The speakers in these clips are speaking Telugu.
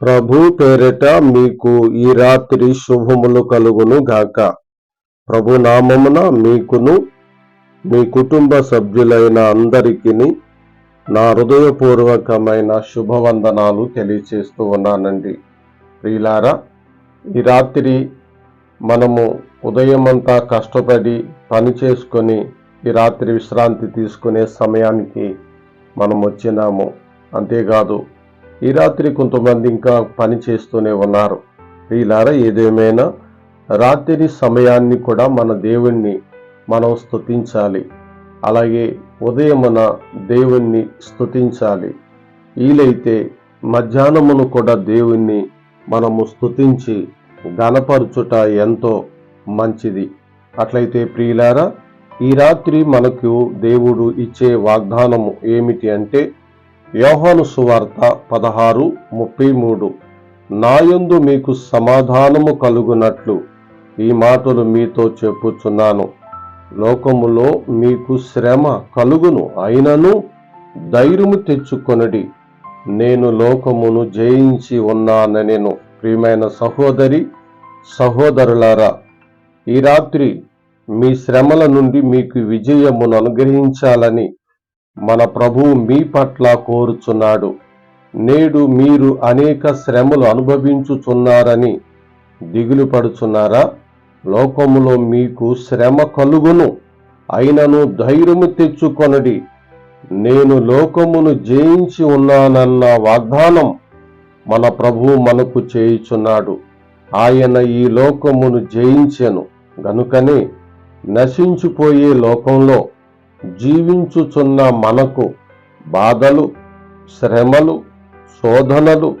ప్రభు పేరిట మీకు ఈ రాత్రి శుభములు కలుగును గాక. ప్రభు నామమున మీకును మీ కుటుంబ సభ్యులైన అందరికీ నా హృదయపూర్వకమైన శుభవందనాలు తెలియచేస్తూ ఉన్నానండి. ప్రియులారా ఈ రాత్రి మనము ఉదయమంతా కష్టపడి పని చేసుకొని ఈ రాత్రి విశ్రాంతి తీసుకునే సమయానికి మనం వచ్చినాము అంతేకాదు ఈ రాత్రి కొంతమంది ఇంకా పని చేస్తూనే ఉన్నారు. వీళ్ళారా ఏదేమైనా రాత్రి సమయాన్ని కూడా మన దేవుణ్ణి మనం స్తుతించాలి. అలాగే ఉదయమున దేవుణ్ణి స్థుతించాలి వీలైతే మధ్యాహ్నమును కూడా దేవుణ్ణి మనము స్తుతించి గనపరచుట ఎంతో మంచిది. అట్లయితే ప్రియులారా ఈ రాత్రి మనకు దేవుడు ఇచ్చే వాగ్దానము ఏమిటి అంటే యోహాను సువార్త పదహారు ముప్పై మూడు. నాయందు మీకు సమాధానము కలుగునట్లు ఈ మాటలు మీతో చెప్పుచున్నాను. లోకములో మీకు శ్రమ కలుగును అయినను ధైర్యము తెచ్చుకొనడి. నేను లోకమును జయించి ఉన్నానెను ప్రియమైన సహోదరి సహోదరులారా ఈ రాత్రి మీ శ్రమల నుండి మీకు విజయమును అనుగ్రహించాలని మన ప్రభువు మీ పట్ల కోరుచున్నాడు. నేడు మీరు అనేక శ్రమలు అనుభవించుచున్నారని దిగులు పడుచున్నారా? లోకములో మీకు శ్రమ కలుగును అయినను ధైర్యము తెచ్చుకొనడి. నేను లోకమును జయించి ఉన్నానన్న వాగ్దానం మన ప్రభువు మనకు చేయుచున్నాడు. ఆయన ఈ లోకమును జయించెను గనుకనే నశించిపోయే లోకంలో జీవించుచున్న మనకు బాధలు శ్రమలు శోధనలు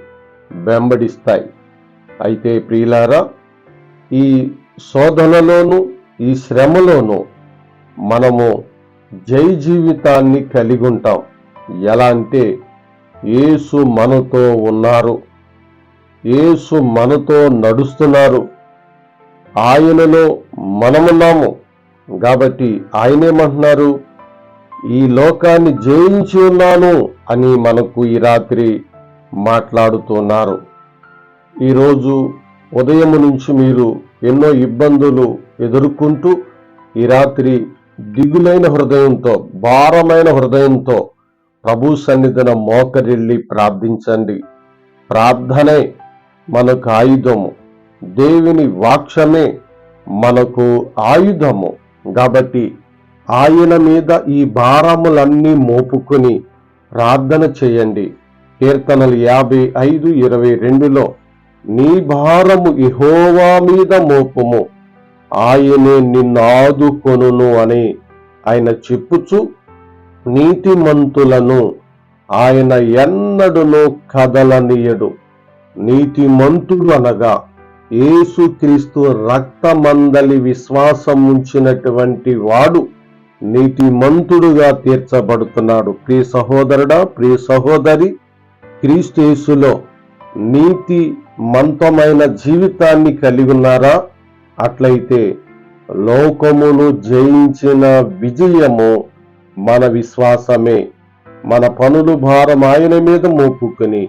వెంబడిస్తాయి. అయితే ప్రియులారా ఈ శోధనలోను ఈ శ్రమలోను మనము జై జీవితాన్ని కలిగి ఉంటాం. ఎలా అంటే యేసు మనతో ఉన్నారు. యేసు మనతో నడుస్తున్నారు. ఆయనలో మనమున్నాము. కాబట్టి ఆయనేమంటున్నారు? ఈ లోకాన్ని జయించి ఉన్నాను అని మనకు ఈ రాత్రి మాట్లాడుతున్నారు. ఈరోజు ఉదయం నుంచి మీరు ఎన్నో ఇబ్బందులు ఎదుర్కొంటూ ఈ రాత్రి దిగులైన హృదయంతో భారమైన హృదయంతో ప్రభు సన్నిధిన మోకరిల్లి ప్రార్థించండి. ప్రార్థనే మనకు ఆయుధము. దేవుని వాక్షమే మనకు ఆయుధము. కాబట్టి ఆయన మీద ఈ భారములన్నీ మోపుకొని ప్రార్థన చేయండి. కీర్తనలు యాభై ఐదు ఇరవై రెండులో నీ భారము ఇహోవా మీద మోపుము. ఆయనే నిన్ను ఆదుకొనును అని ఆయన చెప్పుచు నీతిమంతులను ఆయన ఎన్నడును కదలనీయడు. నీతిమంతుడు అనగా యేసుక్రీస్తు రక్తమందలి విశ్వాసం ఉంచినటువంటి వాడు నీతిమంతుడుగా తీర్చబడుతున్నాడు. ప్రియ సహోదరుడా ప్రియ సహోదరి క్రీస్తుయేసులో నీతి మంతమైన జీవితాన్ని కలిగి ఉన్నారా? అట్లయితే లోకమును జయించిన విజయము మన విశ్వాసమే. మన పనులు భారం ఆయన మీద మోపుకొని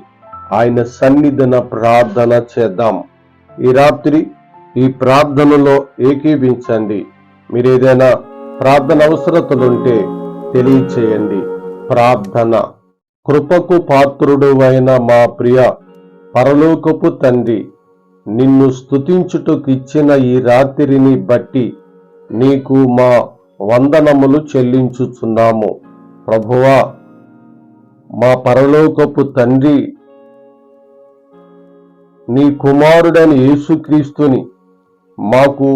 ఆయన సన్నిధిన ప్రార్థన చేద్దాం. ఈ రాత్రి ఈ ప్రార్థనలో ఏకీభించండి. మీరు ఏదైనా ప్రార్థన అవసరతలుంటే తెలియచేయండి. ప్రార్థన. కృపకు పాత్రుడు అయిన మా ప్రియ పరలోకపు తండ్రి నిన్ను స్తుతించుటకు ఇచ్చిన ఈ రాత్రిని బట్టి నీకు మా వందనములు చెల్లించుచున్నాము. ప్రభువా మా పరలోకపు తండ్రి నీ కుమారుడైన యేసుక్రీస్తుని మాకు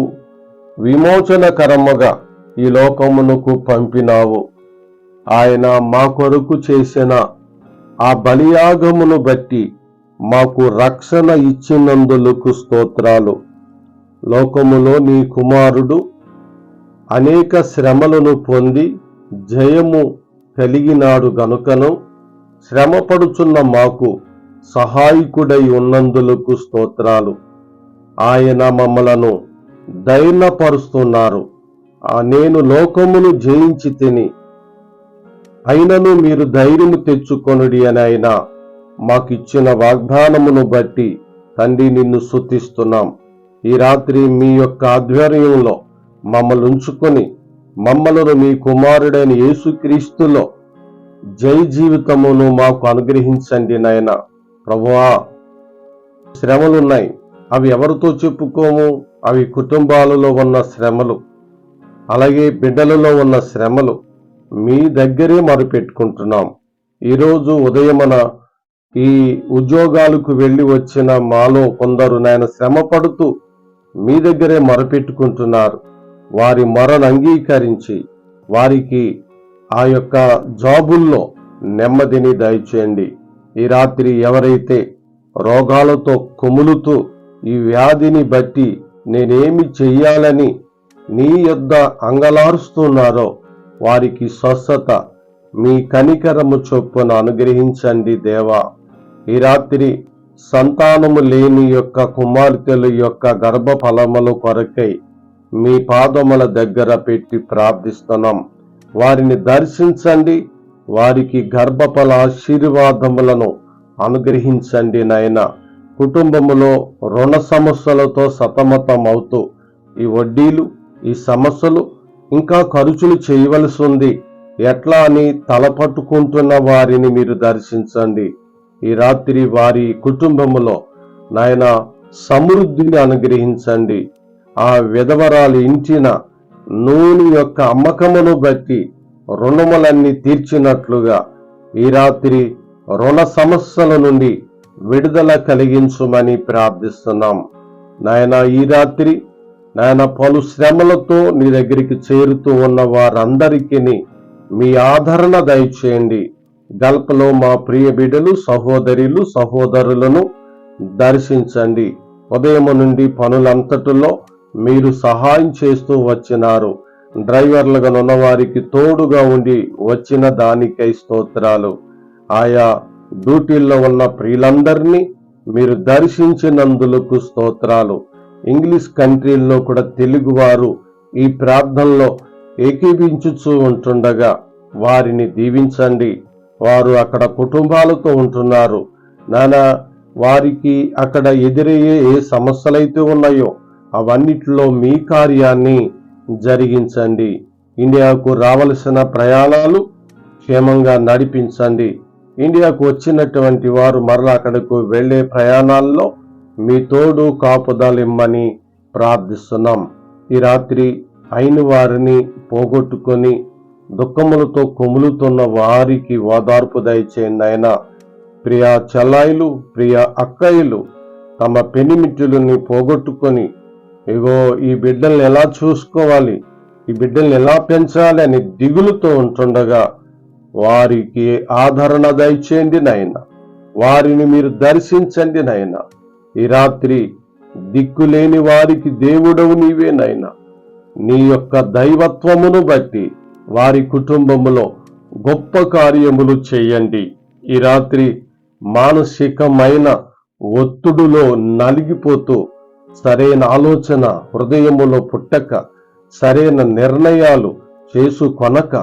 విమోచనకరముగా ఈ లోకమునకు పంపినావు. ఆయన మా కొరకు చేసిన ఆ బలియాగమును బట్టి మాకు రక్షణ ఇచ్చినందులకు స్తోత్రాలు. లోకములో నీ కుమారుడు అనేక శ్రమలను పొంది జయము కలిగినాడు గనుకను శ్రమపడుచున్న మాకు సహాయకుడై ఉన్నందులకు స్తోత్రాలు. ఆయన మమ్మలను దైనపరుస్తున్నారు నేను లోకమును జయించి తిని అయినను మీరు ధైర్యము తెచ్చుకొనుడి అని ఆయన మాకిచ్చిన వాగ్దానమును బట్టి తండ్రి నిన్ను శుతిస్తున్నాం ఈ రాత్రి మీ యొక్క ఆధ్వర్యంలో మమ్మల్ని ఉంచుకొని మమ్మలను మీ కుమారుడైన యేసుక్రీస్తులో జై జీవితమును మాకు అనుగ్రహించండి నాయన. ప్రభువా శ్రమలున్నాయి. అవి ఎవరితో చెప్పుకోము? అవి కుటుంబాలలో ఉన్న శ్రమలు. అలాగే బిడ్డలలో ఉన్న శ్రమలు మీ దగ్గరే మరుపెట్టుకుంటున్నాం. ఈరోజు ఉదయమన ఈ ఉద్యోగాలకు వెళ్ళి వచ్చిన మాలో కొందరు నాయన శ్రమ పడుతూ మీ దగ్గరే మరపెట్టుకుంటున్నారు. వారి మరణ అంగీకరించి వారికి ఆ యొక్క జాబుల్లో నెమ్మదిని దయచేయండి. ఈ రాత్రి ఎవరైతే రోగాలతో కొములుతూ ఈ వ్యాధిని బట్టి నేనేమి చెయ్యాలని నీ యొద్ద అంగలారుస్తున్నారో వారికి స్వస్థత మీ కనికరము చొప్పున అనుగ్రహించండి దేవా. ఈ రాత్రి సంతానము లేని యొక్క కుమార్తెల యొక్క గర్భఫలముల కొరకై మీ పాదముల దగ్గర పెట్టి ప్రార్థిస్తున్నాం. వారిని దర్శించండి వారికి గర్భఫల ఆశీర్వాదములను అనుగ్రహించండి నాయన. కుటుంబములో రుణ సమస్యలతో సతమతం అవుతూ ఈ వడ్డీలు ఈ సమస్యలు ఇంకా ఖర్చులు చేయవలసి ఉంది ఎట్లా అని తలపట్టుకుంటున్న వారిని మీరు దర్శించండి. ఈ రాత్రి వారి కుటుంబములో నాయన సమృద్ధిని అనుగ్రహించండి. ఆ విధవరాలు ఇంటిన నూనె యొక్క అమ్మకమును బట్టి రుణములన్నీ తీర్చినట్లుగా ఈ రాత్రి రుణ సమస్యల నుండి విడుదల కలిగించుమని ప్రార్థిస్తున్నాం. నాయన ఈ రాత్రి నాయన పలు శ్రమలతో నీ దగ్గరికి చేరుతూ ఉన్న వారందరికీ మీ ఆదరణ దయచేయండి. గల్ఫ్లో మా ప్రియ బిడ్డలు సహోదరులు సహోదరులను దర్శించండి. ఉదయం నుండి పనులంతటిలో మీరు సహాయం చేస్తూ వచ్చినారు. డ్రైవర్లుగా ఉన్నవారికి తోడుగా ఉండి వచ్చిన దానికై స్తోత్రాలు. ఆయా డ్యూటీల్లో ఉన్న ప్రియులందరినీ మీరు దర్శించినందులకు స్తోత్రాలు. ఇంగ్లీష్ కంట్రీల్లో కూడా తెలుగువారు ఈ ప్రార్థనలో ఏకీపించుచూ ఉంటుండగా వారిని దీవించండి. వారు అక్కడ కుటుంబాలతో ఉంటున్నారు. నానా వారికి అక్కడ ఎదురయ్యే ఏ సమస్యలైతే ఉన్నాయో అవన్నిటిలో మీ కార్యాన్ని జరిగించండి. ఇండియాకు రావలసిన ప్రయాణాలు క్షేమంగా నడిపించండి. ఇండియాకు వచ్చినటువంటి వారు మరలా అక్కడకు వెళ్ళే ప్రయాణాల్లో మీ తోడు కాపుదలిమ్మని ప్రార్థిస్తున్నాం. ఈ రాత్రి అయిన వారిని పోగొట్టుకొని దుఃఖములతో కొములుతున్న వారికి ఓదార్పు దయచేయండి ఆయన. ప్రియా చెల్లాయిలు ప్రియా అక్కయ్యలు తమ పెనిమిట్టులని పోగొట్టుకొని ఇగో ఈ బిడ్డల్ని ఎలా చూసుకోవాలి? ఈ బిడ్డల్ని ఎలా పెంచాలి అని దిగులుతో ఉంటుండగా వారికి ఆదరణ దయచేయండి నాయన. వారిని మీరు దర్శించండి నాయనా. ఈ రాత్రి దిక్కులేని వారికి దేవుడవు నీవే నీ యొక్క దైవత్వమును బట్టి వారి కుటుంబములో గొప్ప కార్యములు చేయండి. ఈ రాత్రి మానసికమైన ఒత్తుడులో నలిగిపోతూ సరైన ఆలోచన హృదయములో పుట్టక సరైన నిర్ణయాలు చేసుకొనక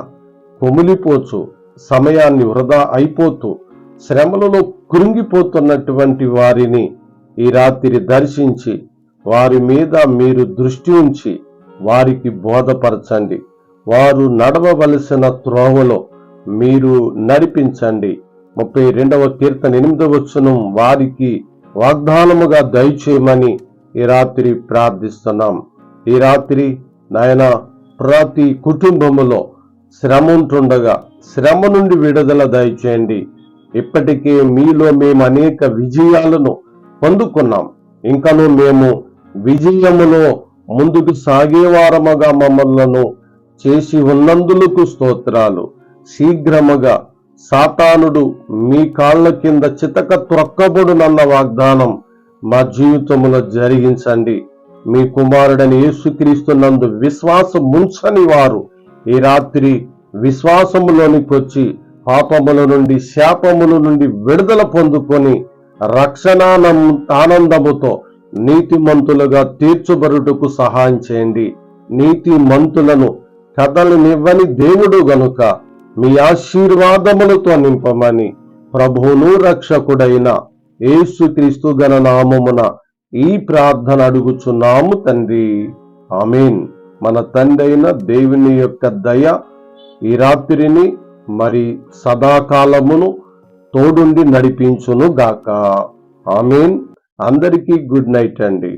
కొమిలిపోచు సమయాన్ని వృధా అయిపోతూ శ్రమలలో కృంగిపోతున్నటువంటి వారిని ఈ రాత్రి దర్శించి వారి మీద మీరు దృష్టి ఉంచి వారికి బోధపరచండి. వారు నడవవలసిన త్రోవలో మీరు నడిపించండి. ముప్పై రెండవ కీర్తన ఎనిమిదవ వచనం వారికి వాగ్దానముగా దయచేయమని ఈ రాత్రి ప్రార్థిస్తున్నాం. ఈ రాత్రి నాయన ప్రతి కుటుంబములో శ్రమ ఉంటుండగా శ్రమ నుండి విడుదల దయచేయండి. ఇప్పటికే మీలో మేము అనేక విజయాలను పొందుకున్నాం. ఇంకను మేము విజయములో ముందుకు సాగేవారముగా మమ్మలను చేసి ఉన్నందులకు స్తోత్రాలు. శీఘ్రముగా సాతానుడు మీ కాళ్ళ కింద చితక త్రొక్కబడునన్న వాగ్దానం మా జీవితములో జరిగించండి. మీ కుమారుడని యేసుక్రీస్తున్నందు విశ్వాసం ముంచని వారు ఈ రాత్రి విశ్వాసములోనికి వచ్చి పాపముల నుండి శాపముల నుండి విడుదల పొందుకొని రక్షణ ఆనందముతో నీతిమంతులుగా తీర్చుబరుటకు సహాయం చేయండి. నీతి మంతులను కథలనివ్వని దేవుడు గనుక మీ ఆశీర్వాదములతో నింపమని ప్రభువును రక్షకుడైన యేసుక్రీస్తు గణ నామమున ఈ ప్రార్థన అడుగుచున్నాము తండ్రి. ఆమెన్. మన తండ్రి అయిన దేవుని యొక్క దయ ఈ రాత్రిని మరి సదాకాలమును తోడుండి నడిపించును గాక ఆమెన్. అందరికీ గుడ్ నైట్ అండి.